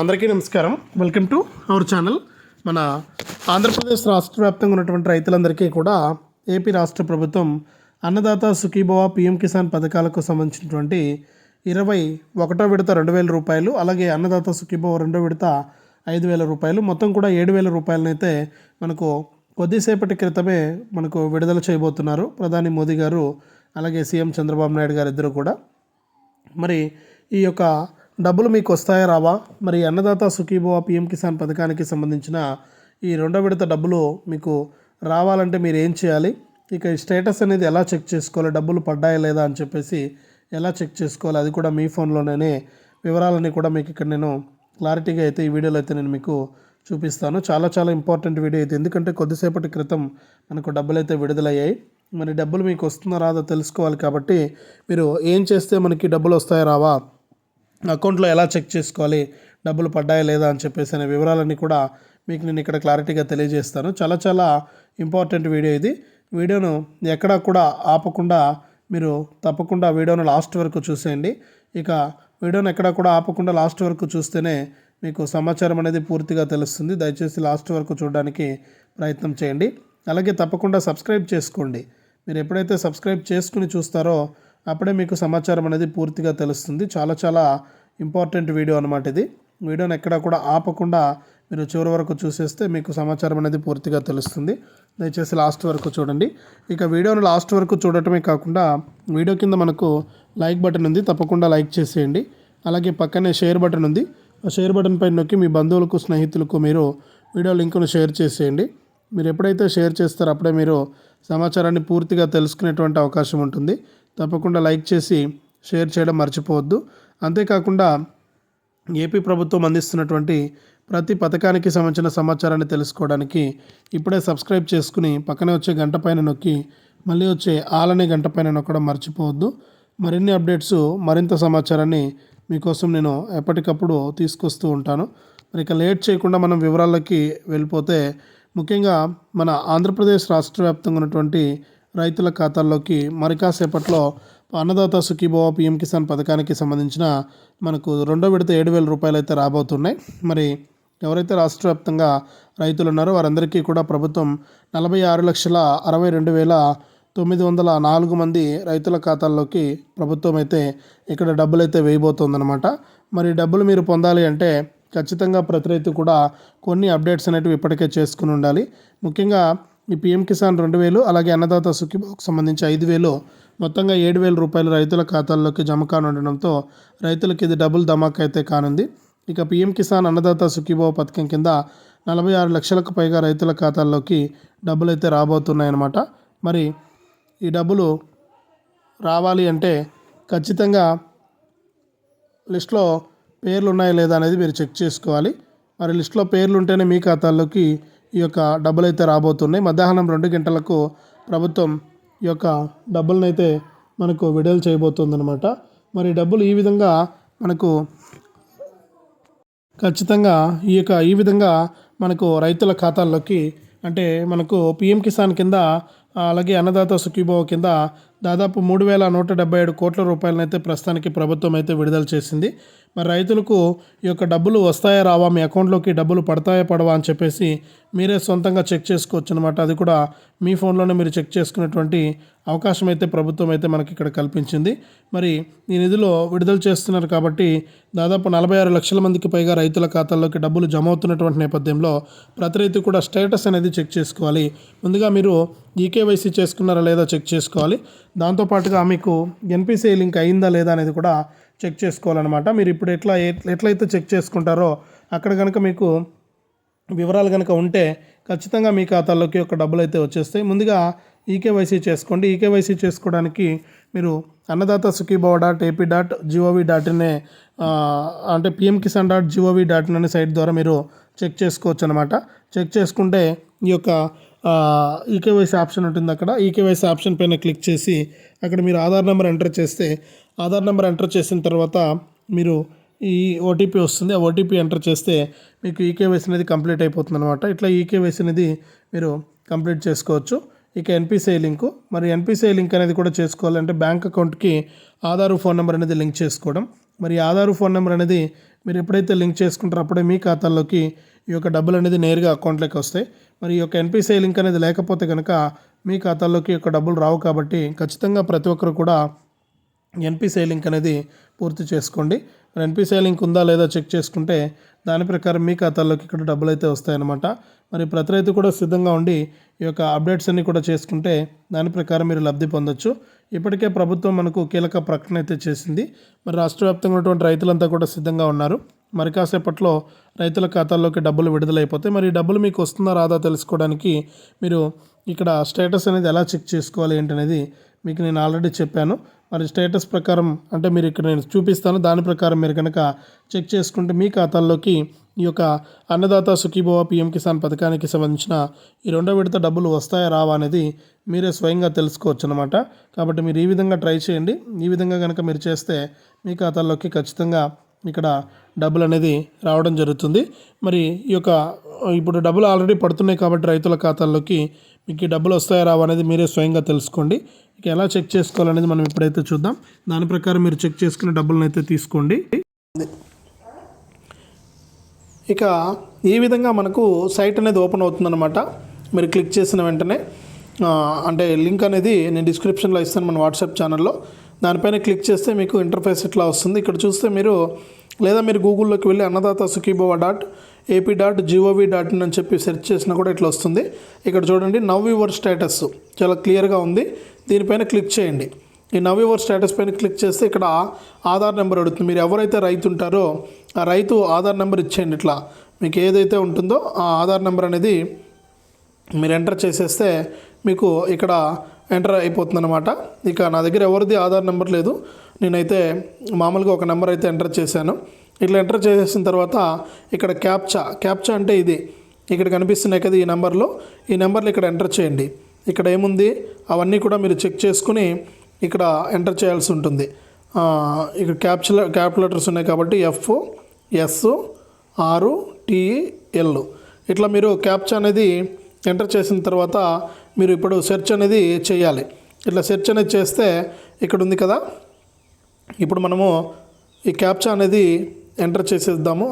అందరికీ నమస్కారం. Welcome to our channel మన ఆంధ్రప్రదేశ్ రాష్ట్ర వ్యాప్తంగా ఉన్నటువంటి రైతులందరికీ కూడా ఏపీ రాష్ట్ర ప్రభుత్వం అన్నదాత సుఖీభవ పిఎం కిసాన్ పథకాలకు సంబంధించినటువంటి ఇరవై ఒకటో విడత రెండు వేల రూపాయలు అలాగే అన్నదాత సుఖీభవ రెండో విడత ఐదు వేల రూపాయలు మొత్తం కూడా ఏడు వేల రూపాయలనైతే మనకు కొద్దిసేపటి క్రితమే మనకు విడుదల చేయబోతున్నారు. ప్రధాని మోదీ గారు అలాగే సీఎం చంద్రబాబు నాయుడు గారు ఇద్దరు కూడా. మరి ఈ యొక్క డబ్బులు మీకు వస్తాయా రావా? మరి అన్నదాత సుఖీభవ పిఎం కిసాన్ పథకానికి సంబంధించిన ఈ రెండో విడత డబ్బులు మీకు రావాలంటే మీరు ఏం చేయాలి? ఇక స్టేటస్ అనేది ఎలా చెక్ చేసుకోవాలి? డబ్బులు పడ్డాయా లేదా అని చెప్పేసి ఎలా చెక్ చేసుకోవాలి? అది కూడా మీ ఫోన్లోనే వివరాలన్నీ కూడా మీకు ఇక్కడ నేను క్లారిటీగా అయితే ఈ వీడియోలో అయితే నేను మీకు చూపిస్తాను. చాలా చాలా ఇంపార్టెంట్ వీడియో అయితే ఎందుకంటే కొద్దిసేపటి క్రితం మనకు డబ్బులు అయితే విడుదలయ్యాయి. మరి డబ్బులు మీకు వస్తుందా రాదో తెలుసుకోవాలి కాబట్టి మీరు ఏం చేస్తే మనకి డబ్బులు వస్తాయా రావా? అకౌంట్లో ఎలా చెక్ చేసుకోవాలి డబ్బులు పడ్డాయా లేదా అని చెప్పేసి అనే వివరాలన్నీ కూడా మీకు నేను ఇక్కడ క్లారిటీగా తెలియజేస్తాను. చాలా చాలా ఇంపార్టెంట్ వీడియో ఇది. వీడియోను ఎక్కడా కూడా ఆపకుండా మీరు తప్పకుండా వీడియోను లాస్ట్ వరకు చూసేయండి. ఇక వీడియోను ఎక్కడా కూడా ఆపకుండా లాస్ట్ వరకు చూస్తేనే మీకు సమాచారం అనేది పూర్తిగా తెలుస్తుంది. దయచేసి లాస్ట్ వరకు చూడడానికి ప్రయత్నం చేయండి. అలాగే తప్పకుండా సబ్స్క్రైబ్ చేసుకోండి. మీరు ఎప్పుడైతే సబ్స్క్రైబ్ చేసుకుని చూస్తారో అప్పుడే మీకు సమాచారం అనేది పూర్తిగా తెలుస్తుంది. చాలా చాలా ఇంపార్టెంట్ వీడియో అనమాట ఇది. వీడియోని ఎక్కడా కూడా ఆపకుండా మీరు చివరి వరకు చూసేస్తే మీకు సమాచారం అనేది పూర్తిగా తెలుస్తుంది. దయచేసి లాస్ట్ వరకు చూడండి. ఇక వీడియోను లాస్ట్ వరకు చూడటమే కాకుండా వీడియో కింద మనకు లైక్ బటన్ ఉంది. తప్పకుండా లైక్ చేసేయండి. అలాగే పక్కనే షేర్ బటన్ ఉంది. ఆ షేర్ బటన్ పైన నొక్కి మీ బంధువులకు స్నేహితులకు మీరు వీడియో లింకును షేర్ చేసేయండి. మీరు ఎప్పుడైతే షేర్ చేస్తారో అప్పుడే మీరు సమాచారాన్ని పూర్తిగా తెలుసుకునేటువంటి అవకాశం ఉంటుంది. తప్పకుండా లైక్ చేసి షేర్ చేయడం మర్చిపోవద్దు. అంతేకాకుండా ఏపీ ప్రభుత్వం అందిస్తున్నటువంటి ప్రతి పథకానికి సంబంధించిన సమాచారాన్ని తెలుసుకోవడానికి ఇప్పుడే సబ్స్క్రైబ్ చేసుకుని పక్కనే వచ్చే గంట పైన నొక్కి మళ్ళీ వచ్చే ఆలనే గంట పైన నొక్కడం మర్చిపోవద్దు. మరిన్ని అప్డేట్స్ మరింత సమాచారాన్ని మీకోసం నేను ఎప్పటికప్పుడు తీసుకొస్తూ ఉంటాను. మరి ఇక లేట్ చేయకుండా మనం వివరాలకి వెళ్ళిపోతే ముఖ్యంగా మన ఆంధ్రప్రదేశ్ రాష్ట్ర వ్యాప్తంగా ఉన్నటువంటి రైతుల ఖాతాల్లోకి మరి కాసేపట్లో అన్నదాత సుఖీభవ పిఎం కిసాన్ పథకానికి సంబంధించిన మనకు రెండో విడత ఏడు వేల రూపాయలు అయితే రాబోతున్నాయి. మరి ఎవరైతే రాష్ట్ర వ్యాప్తంగా రైతులు ఉన్నారో వారందరికీ కూడా ప్రభుత్వం నలభై ఆరు లక్షల అరవై రెండు వేల తొమ్మిది వందల నాలుగు మంది రైతుల ఖాతాల్లోకి ప్రభుత్వం అయితే ఇక్కడ డబ్బులు అయితే వేయబోతోందనమాట మరి డబ్బులు మీరు పొందాలి అంటే ఖచ్చితంగా ప్రతి రైతు కూడా కొన్ని అప్డేట్స్ అనేటివి ఇప్పటికే చేసుకుని ఉండాలి. ముఖ్యంగా ఈ పీఎం కిసాన్ రెండు వేలు అలాగే అన్నదాత సుఖీబాబుకు సంబంధించి ఐదు వేలు మొత్తంగా ఏడు వేల రూపాయలు రైతుల ఖాతాల్లోకి జమ కానుండడంతో రైతులకి ఇది డబుల్ ధమాక్ అయితే కానుంది. ఇక పీఎం కిసాన్ అన్నదాత సుఖీభావ పథకం కింద నలభై ఆరు లక్షలకు పైగా రైతుల ఖాతాల్లోకి డబ్బులు అయితే రాబోతున్నాయన్నమాట. మరి ఈ డబ్బులు రావాలి అంటే ఖచ్చితంగా లిస్ట్లో పేర్లు ఉన్నాయా లేదా అనేది మీరు చెక్ చేసుకోవాలి. మరి లిస్ట్లో పేర్లు ఉంటేనే మీ ఖాతాల్లోకి ఈ యొక్క డబ్బులు అయితే రాబోతున్నాయి. మధ్యాహ్నం రెండు గంటలకు ప్రభుత్వం ఈ యొక్క డబ్బులను అయితే మనకు విడుదల చేయబోతుందనమాట మరి డబ్బులు ఈ విధంగా మనకు ఖచ్చితంగా ఈ యొక్క ఈ విధంగా మనకు రైతుల ఖాతాల్లోకి అంటే మనకు పిఎం కిసాన్ కింద అలాగే అన్నదాత సుఖీభావ కింద దాదాపు మూడు వేల నూట డెబ్బై ఏడు కోట్ల రూపాయలనైతే ప్రస్తుతానికి ప్రభుత్వం అయితే విడుదల చేసింది. మరి రైతులకు ఈ యొక్క డబ్బులు వస్తాయా రావా? మీ అకౌంట్లోకి డబ్బులు పడతాయా పడవా అని చెప్పేసి మీరే సొంతంగా చెక్ చేసుకోవచ్చు అనమాట అది కూడా మీ ఫోన్లోనే మీరు చెక్ చేసుకునేటువంటి అవకాశం అయితే ప్రభుత్వం అయితే మనకి ఇక్కడ కల్పించింది. మరి ఈ నిధిలో విడుదల చేస్తున్నారు కాబట్టి దాదాపు నలభై ఆరు లక్షల మందికి పైగా రైతుల ఖాతాల్లోకి డబ్బులు జమ అవుతున్నటువంటి నేపథ్యంలో ప్రతి రైతు కూడా స్టేటస్ అనేది చెక్ చేసుకోవాలి. ముందుగా మీరు ఈకేవైసీ చేసుకున్నారా లేదా చెక్ చేసుకోవాలి. దాంతోపాటుగా మీకు ఎన్పిసిఐ లింక్ అయిందా లేదా అనేది కూడా చెక్ చేసుకోవాలన్నమాట. మీరు ఇప్పుడు ఎట్లా ఎట్లయితే చెక్ చేసుకుంటారో అక్కడ కనుక మీకు వివరాలు కనుక ఉంటే ఖచ్చితంగా మీ ఖాతాలోకి ఒక డబ్బులు అయితే వచ్చేస్తాయి. ముందుగా ఈకేవైసీ చేసుకోండి. ఈకేవైసీ చేసుకోవడానికి మీరు Annadata Sukhibhava dot AP dot GOV dot in అంటే PM Kisan dot GOV dot in అనే సైట్ ద్వారా మీరు చెక్ చేసుకోవచ్చు అనమాట చెక్ చేసుకుంటే ఈ యొక్క ఈకేవైసీ ఆప్షన్ ఉంటుంది అక్కడ. ఈకేవైసీ ఆప్షన్ పైన క్లిక్ చేసి అక్కడ మీరు ఆధార్ నెంబర్ ఎంటర్ చేస్తే ఆధార్ నెంబర్ ఎంటర్ చేసిన తర్వాత మీరు ఈ ఓటీపీ వస్తుంది. ఆ ఓటీపీ ఎంటర్ చేస్తే మీకు ఈకేవైసీ అనేది కంప్లీట్ అయిపోతుంది అనమాట ఇట్లా ఈకేవైసీ అనేది మీరు కంప్లీట్ చేసుకోవచ్చు. ఇక ఎన్పిసిఐ లింకు. మరి ఎన్పిసిఐ లింక్ అనేది కూడా చేసుకోవాలంటే బ్యాంక్ అకౌంట్కి ఆధార్ ఫోన్ నెంబర్ అనేది లింక్ చేసుకోవడం. మరి ఆధార్ ఫోన్ నెంబర్ అనేది మీరు ఎప్పుడైతే లింక్ చేసుకుంటారో అప్పుడే మీ ఖాతాల్లోకి ఈ యొక్క డబ్బులు అనేది నేరుగా అకౌంట్లోకి వస్తాయి. మరి ఈ యొక్క ఎన్పిసిఐ లింక్ అనేది లేకపోతే కనుక మీ ఖాతాల్లోకి ఈ యొక్క డబ్బులు రావు కాబట్టి ఖచ్చితంగా ప్రతి ఒక్కరు కూడా ఎన్పిసిఐ లింక్ అనేది పూర్తి చేసుకోండి. మరి ఎన్పిసిఐ లింక్ ఉందా లేదా చెక్ చేసుకుంటే దాని ప్రకారం మీ ఖాతాల్లోకి ఇక్కడ డబ్బులు అయితే వస్తాయన్నమాట. మరి ప్రతి రైతు కూడా సిద్ధంగా ఉండి ఈ యొక్క అప్డేట్స్ అన్ని కూడా చేసుకుంటే దాని ప్రకారం మీరు లబ్ధి పొందొచ్చు. ఇప్పటికే ప్రభుత్వం మనకు కీలక ప్రకటన అయితే చేసింది. మరి రాష్ట్ర వ్యాప్తంగా ఉన్నటువంటి రైతులంతా కూడా సిద్ధంగా ఉన్నారు. మరి కాసేపట్లో రైతుల ఖాతాల్లోకి డబ్బులు విడుదలైపోతాయి. మరి డబ్బులు మీకు వస్తుందా రాదా తెలుసుకోవడానికి మీరు ఇక్కడ స్టేటస్ అనేది ఎలా చెక్ చేసుకోవాలి ఏంటనేది మీకు నేను ఆల్రెడీ చెప్పాను. మరి స్టేటస్ ప్రకారం అంటే మీరు ఇక్కడ నేను చూపిస్తాను. దాని ప్రకారం మీరు కనుక చెక్ చేసుకుంటే మీ ఖాతాల్లోకి ఈ యొక్క అన్నదాత సుఖీభవ పిఎం కిసాన్ పథకానికి సంబంధించిన ఈ రెండో విడత డబ్బులు వస్తాయా రావా అనేది మీరే స్వయంగా తెలుసుకోవచ్చు అనమాట కాబట్టి మీరు ఈ విధంగా ట్రై చేయండి. ఈ విధంగా కనుక మీరు చేస్తే మీ ఖాతాల్లోకి ఖచ్చితంగా ఇక్కడ డబ్బులు అనేది రావడం జరుగుతుంది. మరి ఈ యొక్క ఇప్పుడు డబ్బులు ఆల్రెడీ పడుతున్నాయి కాబట్టి రైతుల ఖాతాల్లోకి మీకు డబ్బులు వస్తాయా రావా అనేది మీరే స్వయంగా తెలుసుకోండి. ఇక ఎలా చెక్ చేసుకోవాలనేది మనం ఇప్పుడైతే చూద్దాం. దాని ప్రకారం మీరు చెక్ చేసుకునే డబ్బులను అయితే తీసుకోండి. ఇక ఈ విధంగా మనకు సైట్ అనేది ఓపెన్ అవుతుందన్నమాట. మీరు క్లిక్ చేసిన వెంటనే అంటే లింక్ అనేది నేను డిస్క్రిప్షన్లో ఇస్తాను మన వాట్సాప్ ఛానల్లో. దానిపైన క్లిక్ చేస్తే మీకు ఇంటర్ఫేస్ ఇట్లా వస్తుంది. ఇక్కడ చూస్తే మీరు లేదా మీరు గూగుల్లోకి వెళ్ళి Annadata Sukhibhava dot AP dot GOV dot in అని చెప్పి సెర్చ్ చేసినా కూడా ఇట్లా వస్తుంది. ఇక్కడ చూడండి నవ్ యువర్ స్టేటస్. చాలా క్లియర్గా ఉంది. దీనిపైన క్లిక్ చేయండి. ఈ నవ్ యువర్ స్టేటస్ పైన క్లిక్ చేస్తే ఇక్కడ ఆధార్ నెంబర్ అడుగుతుంది. మీరు ఎవరైతే రైతు ఉంటారో ఆ రైతు ఆధార్ నెంబర్ ఇచ్చేయండి ఇట్లా. మీకు ఏదైతే ఉంటుందో ఆ ఆధార్ నెంబర్ అనేది మీరు ఎంటర్ చేసేస్తే మీకు ఇక్కడ ఎంటర్ అయిపోతుంది అనమాట ఇక నా దగ్గర ఎవరిది ఆధార్ నెంబర్ లేదు. నేనైతే మామూలుగా ఒక నెంబర్ అయితే ఎంటర్ చేశాను. ఇట్లా ఎంటర్ చేసేసిన తర్వాత ఇక్కడ క్యాప్చా క్యాప్చా అంటే ఇది. ఇక్కడ కనిపిస్తున్నాయి కదా ఈ నెంబర్లో ఈ నెంబర్లు ఇక్కడ ఎంటర్ చేయండి. ఇక్కడ ఏముంది? అవన్నీ కూడా మీరు చెక్ చేసుకుని ఇక్కడ ఎంటర్ చేయాల్సి ఉంటుంది. ఇక్కడ క్యాప్చుల క్యాల్కులేటర్స్ ఉన్నాయి కాబట్టి ఎఫ్ ఎస్ ఆరు టిఎల్ ఇట్లా మీరు క్యాప్చా అనేది ఎంటర్ చేసిన తర్వాత మీరు ఇప్పుడు సెర్చ్ అనేది చేయాలి. ఇట్లా సెర్చ్ అనేది చేస్తే ఇక్కడ ఉంది కదా. ఇప్పుడు మనము ఈ క్యాప్చా అనేది ఎంటర్ చేసేద్దాము.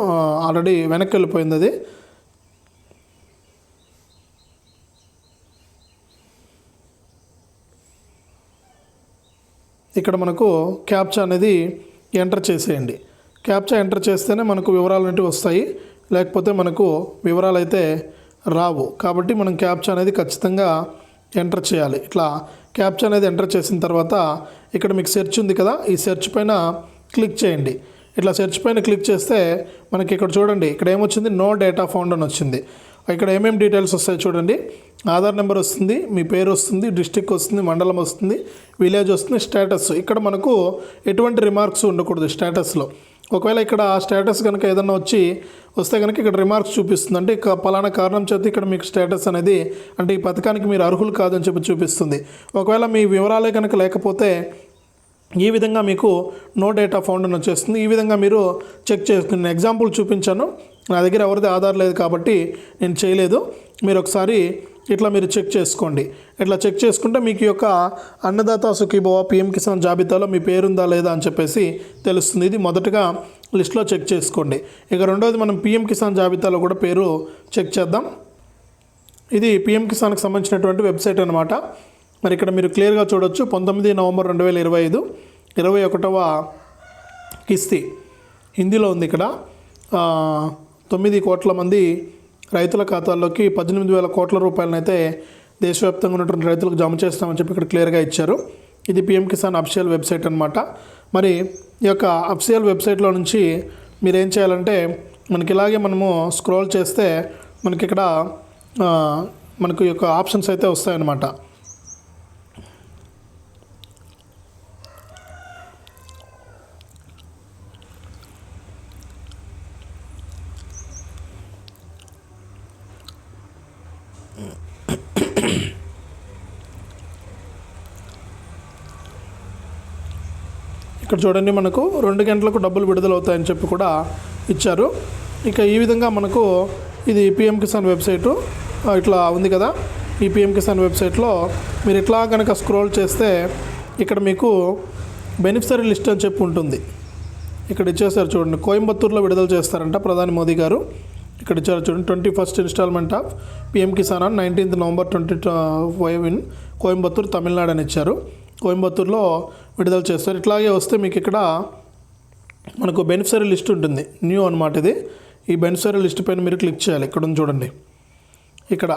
ఆల్రెడీ వెనక్కి వెళ్ళిపోయింది అది. ఇక్కడ మనకు క్యాప్చా అనేది ఎంటర్ చేసేయండి. క్యాప్చా ఎంటర్ చేస్తేనే మనకు వివరాలు అనేవి వస్తాయి. లేకపోతే మనకు వివరాలు అయితే రావు. కాబట్టి మనం క్యాప్చా అనేది ఖచ్చితంగా ఎంటర్ చేయాలి. ఇట్లా క్యాప్చా అనేది ఎంటర్ చేసిన తర్వాత ఇక్కడ మీకు సెర్చ్ ఉంది కదా ఈ సెర్చ్ పైన క్లిక్ చేయండి. ఇట్లా సెర్చ్ పైన క్లిక్ చేస్తే మనకి ఇక్కడ చూడండి ఇక్కడ ఏమొచ్చింది? నో డేటా ఫౌండ్ అని వచ్చింది. ఇక్కడ ఏమేమి డీటెయిల్స్ వస్తాయి చూడండి. ఆధార్ నెంబర్ వస్తుంది మీ పేరు వస్తుంది డిస్టిక్ వస్తుంది మండలం వస్తుంది విలేజ్ వస్తుంది స్టేటస్. ఇక్కడ మనకు ఎటువంటి రిమార్క్స్ ఉండకూడదు స్టేటస్లో. ఒకవేళ ఇక్కడ స్టేటస్ కనుక ఏదన్నా వచ్చి వస్తే కనుక ఇక్కడ రిమార్క్స్ చూపిస్తుంది. అంటే ఇక పలానా కారణం చేత ఇక్కడ మీకు స్టేటస్ అనేది అంటే ఈ పథకానికి మీరు అర్హులు కాదని చెప్పి చూపిస్తుంది. ఒకవేళ మీ వివరాలే కనుక లేకపోతే ఈ విధంగా మీకు నో డేటా ఫౌండ్ అని వచ్చేస్తుంది. ఈ విధంగా మీరు చెక్ చేసుకుని ఎగ్జాంపుల్ చూపించాను. నా దగ్గర ఎవరిది ఆధార్ లేదు కాబట్టి నేను చేయలేదు. మీరు ఒకసారి ఇట్లా మీరు చెక్ చేసుకోండి. ఇట్లా చెక్ చేసుకుంటే మీకు యొక్క అన్నదాత సుఖీభవ పిఎం కిసాన్ జాబితాలో మీ పేరుందా లేదా అని చెప్పేసి తెలుస్తుంది. ఇది మొదటగా లిస్ట్లో చెక్ చేసుకోండి. ఇక రెండోది మనం పిఎం కిసాన్ జాబితాలో కూడా పేరు చెక్ చేద్దాం. ఇది పిఎం కిసాన్కి సంబంధించినటువంటి వెబ్సైట్ అనమాట మరి ఇక్కడ మీరు క్లియర్గా చూడొచ్చు. పంతొమ్మిది నవంబర్ రెండు వేల ఇరవై ఐదు ఇరవై ఒకటవ కిస్తీ హిందీలో ఉంది ఇక్కడ. తొమ్మిది కోట్ల మంది రైతుల ఖాతాల్లోకి పద్దెనిమిది వేల కోట్ల రూపాయలనైతే దేశవ్యాప్తంగా ఉన్నటువంటి రైతులకు జమ చేస్తామని చెప్పి ఇక్కడ క్లియర్గా ఇచ్చారు. ఇది పిఎం కిసాన్ అఫిషియల్ వెబ్సైట్ అనమాట మరి ఈ యొక్క అఫిషియల్ వెబ్సైట్లో నుంచి మీరు ఏం చేయాలంటే మనకి ఇలాగే మనము స్క్రోల్ చేస్తే మనకి ఇక్కడ మనకు ఈ యొక్క ఆప్షన్స్ అయితే వస్తాయన్నమాట. ఇక్కడ చూడండి మనకు రెండు గంటలకు డబ్బులు విడుదలవుతాయని చెప్పి కూడా ఇచ్చారు. ఇక ఈ విధంగా మనకు ఇది పిఎం కిసాన్ వెబ్సైటు ఇట్లా ఉంది కదా. ఈ పిఎం కిసాన్ వెబ్సైట్లో మీరు ఇట్లా కనుక స్క్రోల్ చేస్తే ఇక్కడ మీకు బెనిఫిషరీ లిస్ట్ అని చెప్పి ఉంటుంది. ఇక్కడ ఇచ్చేసారు చూడండి కోయంబత్తూరులో విడుదల చేస్తారంట ప్రధాని మోదీ గారు. ఇక్కడ ఇచ్చారు చూడండి twenty first instalment of PM Kisan on nineteenth November twenty five in Coimbatore Tamil Nadu అని ఇచ్చారు. కోయంబత్తూరులో విడుదల చేస్తారు. ఇట్లాగే వస్తే మీకు ఇక్కడ మనకు బెనిఫిషరీ లిస్ట్ ఉంటుంది. న్యూ అనమాట ఇది. ఈ బెనిఫిషరీ లిస్ట్ పైన మీరు క్లిక్ చేయాలి. ఇక్కడ చూడండి. ఇక్కడ